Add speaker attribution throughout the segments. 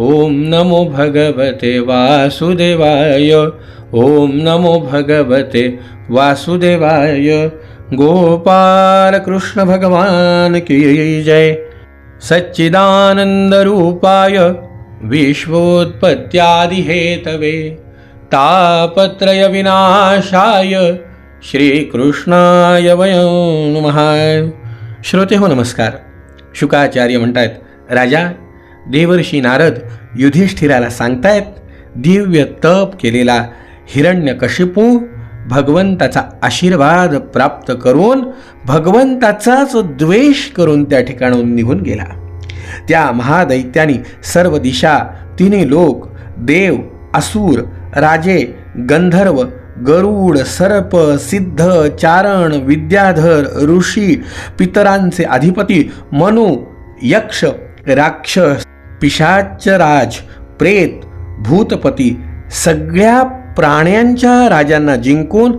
Speaker 1: ओम नमो भगवते वासुदेवाय ओम नमो भगवते वासुदेवाय गोपाल कृष्ण भगवान की जय। सच्चिदानंद रूपाय विश्वोत्पत्त्यादिहेतवे तापत्रय विनाशाय श्रीकृष्णाय वयं नमः। श्रोते हो नमस्कार। शुकाचार्य म्हणतात राजा देवर्षी नारद युधिष्ठिराला सांगतायत दिव्य तप केलेला हिरण्यकशिपू भगवंताचा आशीर्वाद प्राप्त करून भगवंताचाच द्वेष करून त्या ठिकाणाहून निघून गेला. त्या महादैत्यानी सर्व दिशा तिन्ही लोक देव असुर राजे गंधर्व गरुड सर्प सिद्ध चारण विद्याधर ऋषी पितरांचे अधिपती मनु यक्ष राक्षस पिशाचराज प्रेत भूतपती सगळ्या प्राण्यांच्या राजांना जिंकून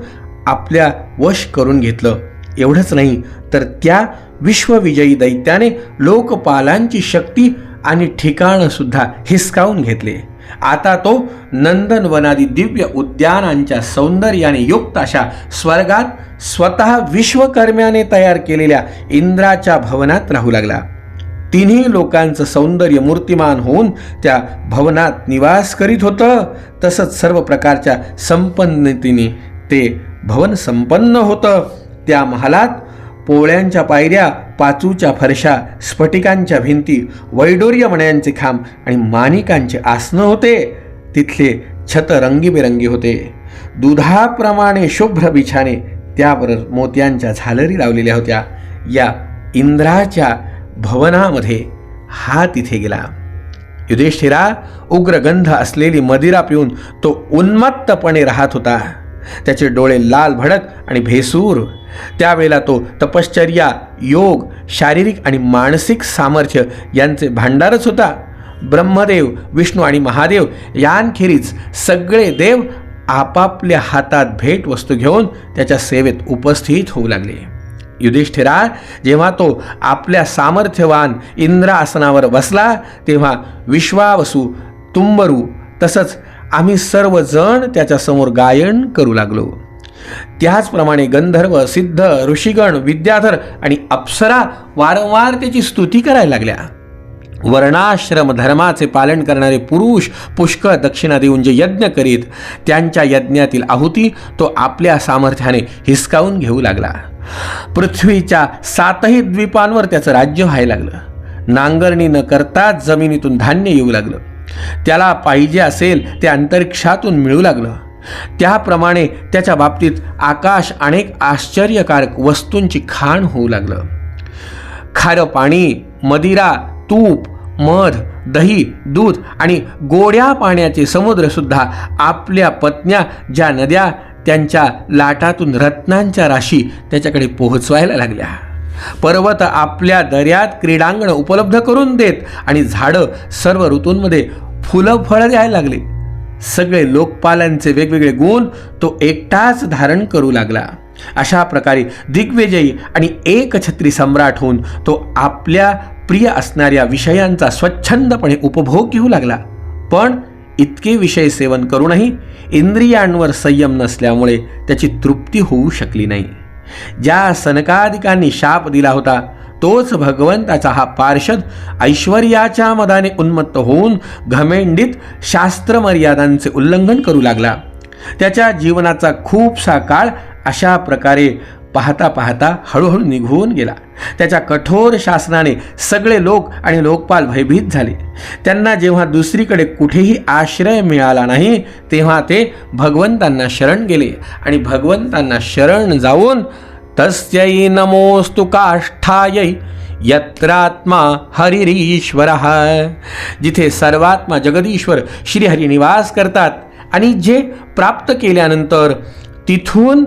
Speaker 1: आपल्या वश करून घेतलं. एवढंच नाही तर त्या विश्वविजयी दैत्याने लोकपालांची शक्ती आणि ठिकाणं सुद्धा हिसकावून घेतले. आता तो नंदनवनादी दिव्य उद्यानांच्या सौंदर्याने युक्त अशा स्वर्गात स्वतः विश्वकर्म्याने तयार केलेल्या इंद्राच्या भवनात राहू लागला. तिन्ही लोकांचं सौंदर्य मूर्तिमान होऊन त्या भवनात निवास करीत होतं. तसंच सर्व प्रकारच्या संपन्नतीने ते भवन संपन्न होतं. त्या महालात पोळ्यांच्या पायऱ्या पाचूच्या फरशा स्फटिकांच्या भिंती वैडोर्य मण्यांचे खांब आणि मानिकांचे आसनं होते. तिथले छत रंगीबेरंगी होते. दुधाप्रमाणे शुभ्र बिछाने त्यावर मोत्यांच्या झालरी लावलेल्या होत्या. या इंद्राच्या भवनामध्ये हा तिथे गेला. युधिष्ठिरा उग्रगंध असलेली मदिरा पिऊन तो उन्मत्तपणे राहत होता. त्याचे डोळे लाल भडक आणि भेसूर. त्यावेळेला तो तपश्चर्या योग शारीरिक आणि मानसिक सामर्थ्य यांचे भांडारच होता. ब्रह्मदेव विष्णू आणि महादेव यांखेरीज सगळे देव आपापल्या हातात भेट वस्तू घेऊन त्याच्या सेवेत उपस्थित होऊ लागले. युधिष्ठिरा जेव्हा तो आपल्या सामर्थ्यवान इंद्रासनावर बसला तेव्हा विश्वावसू तुंबरू तसंच आम्ही सर्वजण त्याच्यासमोर गायन करू लागलो. त्याचप्रमाणे गंधर्व सिद्ध ऋषिगण विद्याधर आणि अप्सरा वारंवार त्याची स्तुती करायला लागल्या. वर्णाश्रम धर्माचे पालन करणारे पुरुष पुष्कळ दक्षिणा देऊन जे यज्ञ करीत त्यांच्या यज्ञातील आहुती तो आपल्या सामर्थ्याने हिसकावून घेऊ लागला. पृथ्वीच्या सातही द्वीपांवर त्याचं राज्य व्हायला लागलं. नांगरणी न करताच जमिनीतून धान्य येऊ लागलं. त्याला पाहिजे असेल ते अंतरिक्षातून मिळू लागलं. त्याप्रमाणे त्याच्या बाबतीत आकाश अनेक आश्चर्यकारक वस्तूंची खाण होऊ लागलं. खारं पाणी मदिरा तूप मध दही दूध आणि गोड्या पाण्याचे समुद्रसुद्धा आपल्या पत्न्या ज्या नद्या त्यांच्या लाटातून रत्नांच्या राशी त्याच्याकडे पोहोचवायला लागल्या. पर्वत आपल्या दर्यात क्रीडांगण उपलब्ध करून देत आणि झाडं सर्व ऋतूंमध्ये फुलं फळं द्यायला लागले. सगळे लोकपालांचे वेगवेगळे गुण तो एकटाच धारण करू लागला. अशा प्रकारे दिग्विजयी आणि एकछत्री सम्राट होऊन तो आपल्या प्रिय असणाऱ्या विषयांचा स्वच्छंदपणे उपभोग घेऊ लागला. पण इतके विषय सेवन करूनही इंद्रियांवर संयम नसल्यामुळे त्याची तृप्ती होऊ शकली नाही. ज्या सनकादिकांनी शाप दिला होता तोच भगवंताचा हा पार्षद ऐश्वर्याच्या मदाने उन्मत्त होऊन घमेंडीत शास्त्रमर्यादांचे उल्लंघन करू लागला. त्याच्या जीवनाचा खूपसा काळ अशा प्रकारे पाहता पाहता हळूहळू निघून गेला. त्याच्या कठोर शासनाने सगळे लोक आणि लोकपाल भयभीत झाले. त्यांना जेव्हा दुसरीकडे कुठेही आश्रय मिळाला नाही तेव्हा ते भगवंतांना शरण गेले आणि भगवंतांना शरण जाऊन तस्यै नमोस्तु काष्ठायै यत्रात्मा हरिरीश्वर. जिथे सर्वात्मा जगदीश्वर श्रीहरी निवास करतात आणि जे प्राप्त केल्यानंतर तिथून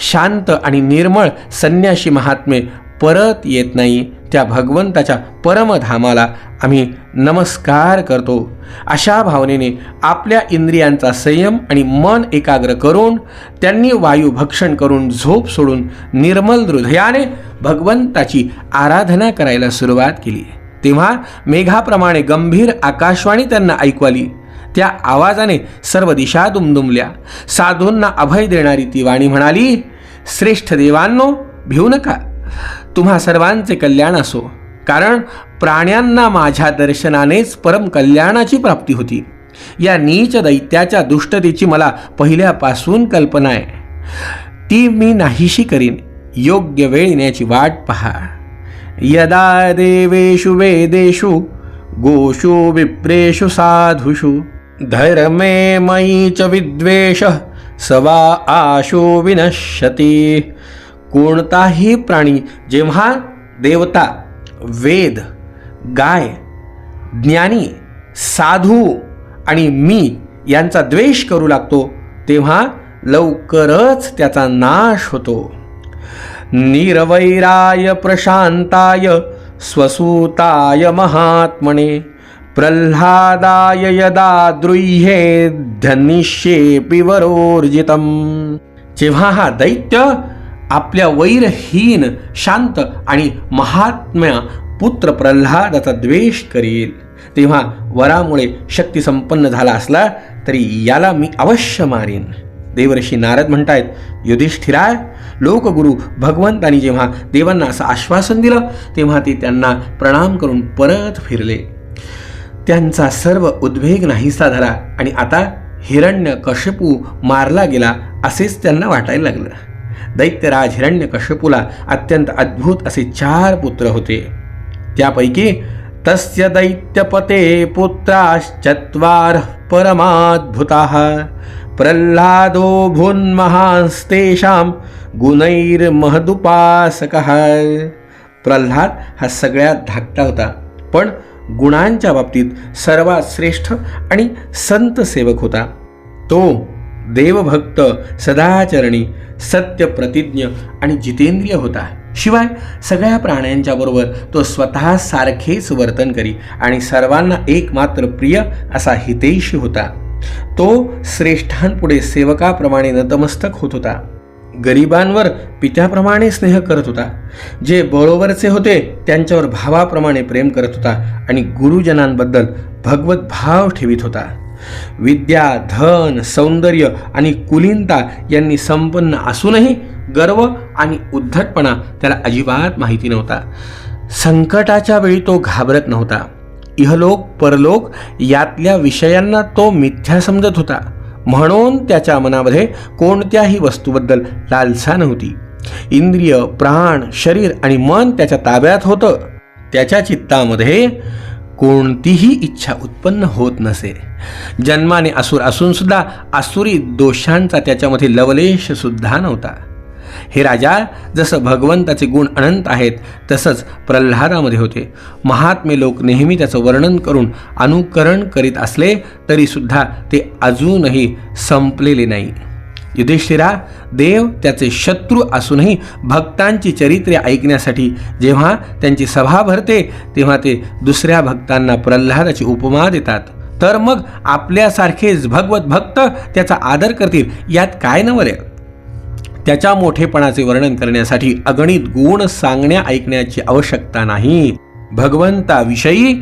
Speaker 1: शांत आणि निर्मळ संन्याशी महात्मे परत येत नाही. त्या भगवंताच्या परमधामाला आम्ही नमस्कार करतो. अशा भावनेने आपल्या इंद्रियांचा संयम आणि मन एकाग्र करून त्यांनी वायू भक्षण करून झोप सोडून निर्मल हृदयाने भगवंताची आराधना करायला सुरुवात केली. तेव्हा मेघाप्रमाणे गंभीर आकाशवाणी त्यांना ऐकू आली. त्या आवाजाने सर्व दिशा दुमदुमल्या. साधूंना अभय देणारी ती वाणी म्हणाली श्रेष्ठ देवांनो भिवू नका. तुम्हा सर्वांचे कल्याण असो. कारण प्राण्यांना माझ्या दर्शनानेच परम कल्याणाची प्राप्ती होती. या नीच दैत्याच्या दुष्टतेची मला पहिल्यापासून कल्पना आहे. ती मी नाहीशी करीन. योग्य वेळ येण्याची वाट पहा. यदा देवेषु वेदेषु गोषु विप्रेषु साधुषु धर्मे मयि च विद्वेष सवा आशो विनश्यती। कोणताही प्राणी जेव्हा देवता वेद गाय ज्ञानी साधू आणि मी यांचा द्वेष करू लागतो तेव्हा लवकरच त्याचा नाश होतो। निरवैराय प्रशांताय स्वसूताय महात्मने। प्रल्हादाय यदा द्रुह्ये धनिष्येपि वरोर्जितम। जेव्हा हा दैत्य आपल्या वैरहीन शांत आणि महात्म्या पुत्र प्रल्हादाचा द्वेष करील तेव्हा वरामुळे शक्ती संपन्न झाला असला तरी याला मी अवश्य मारीन. देवर्षी नारद म्हणतायत युधिष्ठिराय लोकगुरु भगवंतांनी जेव्हा देवांना असं आश्वासन दिलं तेव्हा ते त्यांना प्रणाम करून परत फिरले. त्यांचा सर्व उद्वेग नाहीसा झाला आणि आता हिरण्य कश्यपू मारला गेला असेच त्यांना वाटायला लागलं. दैत्यराज हिरण्य कश्यपूला अत्यंत अद्भुत असे चार पुत्र होते. त्यापैकी तस्य दैत्यपते पुत्राश्चत्वार परमाद्भुता. प्रल्हादो भून्महास्तेषां गुणैर्महदुपासकः. प्रल्हाद हा सगळ्यात धाकटा होता पण गुणांच्या बाबतीत सर्वात श्रेष्ठ आणि संत सेवक होता. तो देवभक्त सदाचरणी सत्यप्रतिज्ञ आणि जितेंद्रिय होता. शिवाय सगळ्या प्राण्यांच्या बरोबर तो स्वतः सारखेच वर्तन करी आणि सर्वांना एकमात्र प्रिय असा हितेशी होता. तो श्रेष्ठांपुढे सेवकाप्रमाणे नतमस्तक होत होता. गरिबांवर पित्याप्रमाणे स्नेह करत होता. जे बरोबरचे होते त्यांच्यावर भावाप्रमाणे प्रेम करत होता आणि गुरुजनांबद्दल भगवत भाव ठेवित होता. विद्या धन सौंदर्य आणि कुलीनता यांनी संपन्न असूनही गर्व आणि उद्धटपणा त्याला अजिबात माहिती नव्हता. संकटाच्या वेळी तो घाबरत नव्हता. इहलोक परलोक यातल्या विषयांना तो मिथ्या समजत होता. म्हणून त्याच्या मनामध्ये कोणत्याही वस्तूबद्दल लालसा नव्हती. इंद्रिय प्राण शरीर आणि मन त्याच्या ताब्यात होतं. त्याच्या चित्तामध्ये कोणतीही इच्छा उत्पन्न होत नसे. जन्माने असुर असून सुद्धा आसुरी दोषांचा त्याच्यामध्ये लवलेश सुद्धा नव्हता. हे राजा जसं भगवंताचे गुण अनंत आहेत तसंच प्रल्हादामध्ये होते. महात्मे लोक नेहमी त्याचं वर्णन करून अनुकरण करीत असले तरीसुद्धा ते अजूनही संपलेले नाही. युधिष्ठिरा देव त्याचे शत्रू असूनही भक्तांची चरित्रे ऐकण्यासाठी जेव्हा त्यांची सभा भरते तेव्हा ते दुसऱ्या भक्तांना प्रल्हादाची उपमा देतात. तर मग आपल्यासारखेच भगवत भक्त त्याचा आदर करतील यात काय नवरे? त्याच्या मोठेपणाचे वर्णन करण्यासाठी अगणित गुण सांगण्या ऐकण्याची आवश्यकता नाही. भगवंताविषयी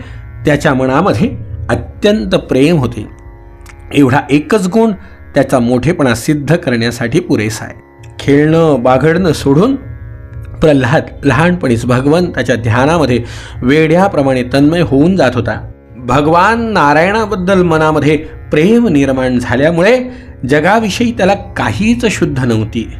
Speaker 1: त्याच्या मनामध्ये अत्यंत प्रेम होते. एवढा एकच गुण त्याचा मोठेपणा सिद्ध करण्यासाठी पुरेसा आहे. खेळणं बाघडणं सोडून प्रल्हाद लहानपणीच भगवंताच्या ध्यानामध्ये वेड्याप्रमाणे तन्मय होऊन जात होता. भगवान नारायणाबद्दल मनामध्ये प्रेम निर्माण झाल्यामुळे जगाविषयी त्याला काहीच शुद्ध नव्हती.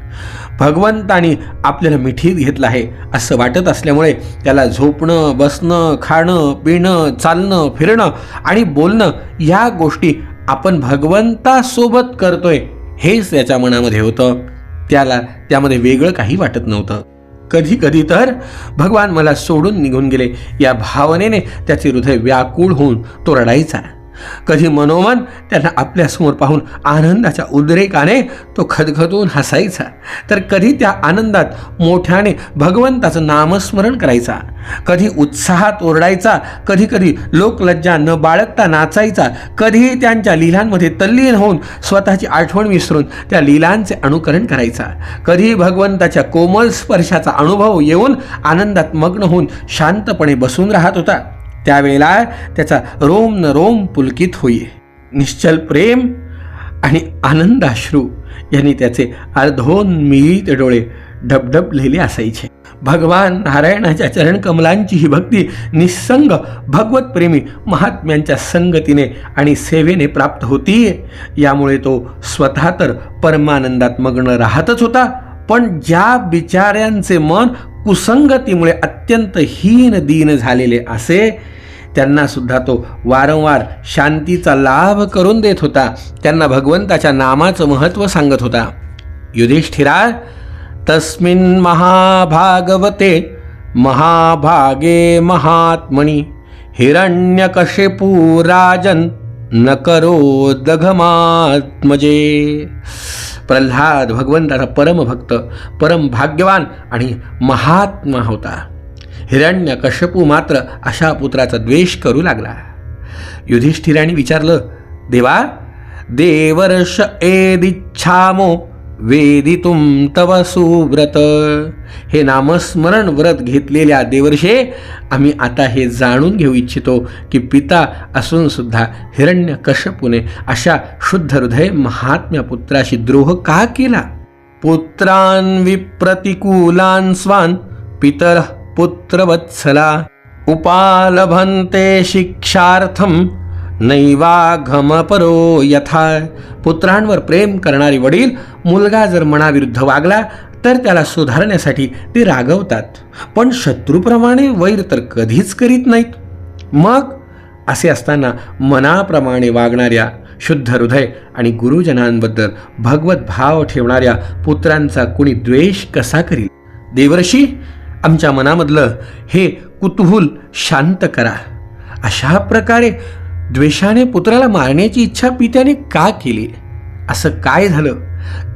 Speaker 1: भगवंताने आपल्याला मिठीत घेतलं आहे असं वाटत असल्यामुळे त्याला झोपणं बसणं खाणं पिणं चालणं फिरणं आणि बोलणं या गोष्टी आपण भगवंतासोबत करतोय हेच त्याच्या मनामध्ये होतं. त्याला त्यामध्ये वेगळं काही वाटत नव्हतं. कधी कधी तर भगवान मला सोडून निघून गेले. या भावनेने त्याचे हृदय व्याकुळ होऊन तो रडायचा. कधी मनोमन त्यांना आपल्यासमोर पाहून आनंदाच्या उद्रेकाने तो खदखदून हसायचा. तर कधी त्या आनंदात मोठ्याने भगवंताचं नामस्मरण करायचा. कधी उत्साहात ओरडायचा. कधी कधी लोकलज्जा न बाळगता नाचायचा. कधीही त्यांच्या लीलांमध्ये तल्लीन होऊन स्वतःची आठवण विसरून त्या लीलांचे अनुकरण करायचा. कधी भगवंताच्या कोमल स्पर्शाचा अनुभव येऊन आनंदात मग्न होऊन शांतपणे बसून राहत होता. त्यावेळेला त्याचा रोम न रोम पुलकित होई. निश्चल प्रेम आणि आनंदाश्रू यांनी त्याचे अर्धोन डोळे ढबढबलेले असायचे. भगवान नारायणाच्या चरणकमलांची ही भक्ती निस्संग भगवतप्रेमी महात्म्यांच्या संगतीने आणि सेवेने प्राप्त होती. यामुळे तो स्वतः तर परमानंदात मग्न राहतच होता. पण ज्या बिचाऱ्यांचे मन कुसंगतीमुळे अत्यंत हीन दीन झालेले असे त्यांना सुद्धा तो वारंवार शांतीचा लाभ करून देत होता. त्यांना भगवंताच्या नामाचं महत्त्व सांगत होता. युधिष्ठिरा तस्मिन् महाभागवते महाभागे महात्मणी हिरण्यकशेपू राजन न करो दघमात्मजे. प्रल्हाद भगवंताचा परमभक्त परम भाग्यवान आणि महात्मा होता. हिरण्य कश्यपू मात्र अशा पुत्राचा द्वेष करू लागला. युधिष्ठिराने विचारलं देवा देवर्ष एदिच्छामो वेदितुम तव सुव्रत. हे नामस्मरण व्रत घेतलेल्या देवर्षे आम्ही आता हे जाणून घेऊ इच्छितो की पिता असून सुद्धा हिरण्य कशपुने अशा शुद्ध हृदय महात्म्या पुत्राशी द्रोह का केला? पुत्रान विप्रतिकूलान स्वान पितर पुत्रवत्सला। उपालभन्ते शिक्षार्थम नैवाघमपरो यथा। पुत्रांवर प्रेम करणारे वडील मुलगा जर मनाविरुद्ध वागला तर त्याला सुधारण्यासाठी ते रागवतात. पण शत्रूप्रमाणे वैर तर कधीच करीत नाहीत. मग असे असताना मनाप्रमाणे वागणाऱ्या शुद्ध हृदय आणि गुरुजनांबद्दल भगवत भाव ठेवणाऱ्या पुत्रांचा कुणी द्वेष कसा करील? देवर्षी आमच्या मनामधलं हे कुतूहूल शांत करा. अशा प्रकारे द्वेषाने पुत्राला मारण्याची इच्छा पित्याने का केली? असं काय झालं?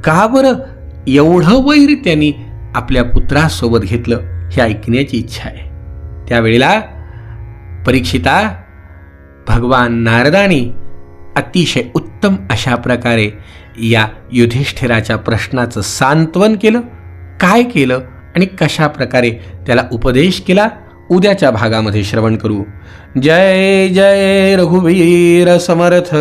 Speaker 1: का बरं एवढं वैर त्यांनी आपल्या पुत्रासोबत घेतलं हे ऐकण्याची इच्छा आहे. त्यावेळेला परीक्षिता भगवान नारदाने अतिशय उत्तम अशा प्रकारे या युधिष्ठिराच्या प्रश्नाचं सांत्वन केलं. काय केलं आणि कशा प्रकारे त्याला उपदेश केला उद्याच्या भागामध्ये श्रवण करू. जय जय रघुवीर समर्थ.